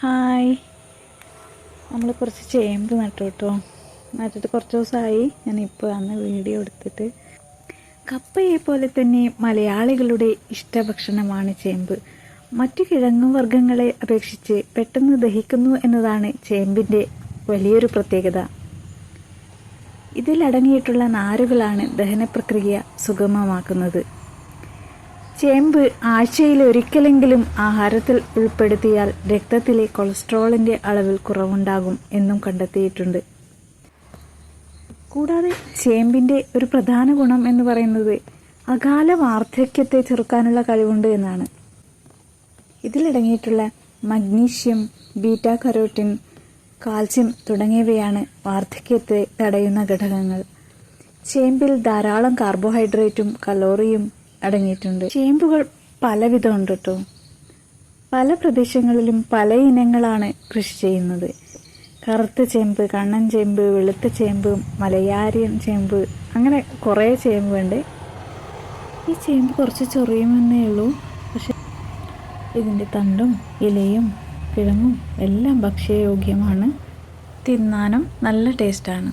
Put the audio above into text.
Hi. നമ്മൾ കുറച്ച് ചേമ്പ് നട്ടു കേട്ടോ. നട്ടിട്ട് കുറച്ച് ദിവസമായി ഞാൻ ഇപ്പോൾ അന്ന് വീഡിയോ എടുത്തിട്ട്. കപ്പയെ പോലെ തന്നെ മലയാളികളുടെ ഇഷ്ടഭക്ഷണമാണ് ചേമ്പ്. മറ്റു കിഴങ്ങു വർഗങ്ങളെ അപേക്ഷിച്ച് പെട്ടെന്ന് ദഹിക്കുന്നു എന്നതാണ് ചേമ്പിന്റെ വലിയൊരു പ്രത്യേകത. ഇതിലടങ്ങിയിട്ടുള്ള നാരുകളാണ് ദഹനപ്രക്രിയ സുഗമമാക്കുന്നത്. ചേമ്പ് ആഴ്ചയിൽ ഒരിക്കലെങ്കിലും ആഹാരത്തിൽ ഉൾപ്പെടുത്തിയാൽ രക്തത്തിലെ കൊളസ്ട്രോളിന്റെ അളവിൽ കുറവുണ്ടാകും എന്നും കണ്ടെത്തിയിട്ടുണ്ട്. കൂടാതെ ചേമ്പിന്റെ ഒരു പ്രധാന ഗുണം എന്ന് പറയുന്നത് അകാല വാർദ്ധക്യത്തെ ചെറുക്കാനുള്ള കഴിവുണ്ട് എന്നാണ്. ഇതിലടങ്ങിയിട്ടുള്ള മഗ്നീഷ്യം ബീറ്റ കരോട്ടിൻ കാൽസ്യം തുടങ്ങിയവയാണ് വാർദ്ധക്യത്തെ തടയുന്ന ഘടകങ്ങൾ. ചേമ്പിൽ ധാരാളം കാർബോഹൈഡ്രേറ്റും കലോറിയും അടങ്ങിയിട്ടുണ്ട്. ചേമ്പുകൾ പലവിധമുണ്ട് കേട്ടോ പല പ്രദേശങ്ങളിലും പല ഇനങ്ങളാണ് കൃഷി ചെയ്യുന്നത്. കറുത്ത ചേമ്പ് കണ്ണൻ ചേമ്പ് വെളുത്ത ചേമ്പ് മലയാരിയൻ ചേമ്പ് അങ്ങനെ കുറേ ചേമ്പുണ്ട്. ഈ ചേമ്പ് കുറച്ച് ചൊറിയുമെന്നേ ഉള്ളൂ. പക്ഷെ ഇതിന്റെ തണ്ടും ഇലയും കിഴങ്ങും എല്ലാം ഭക്ഷ്യയോഗ്യമാണ്. തിന്നാനും നല്ല ടേസ്റ്റാണ്.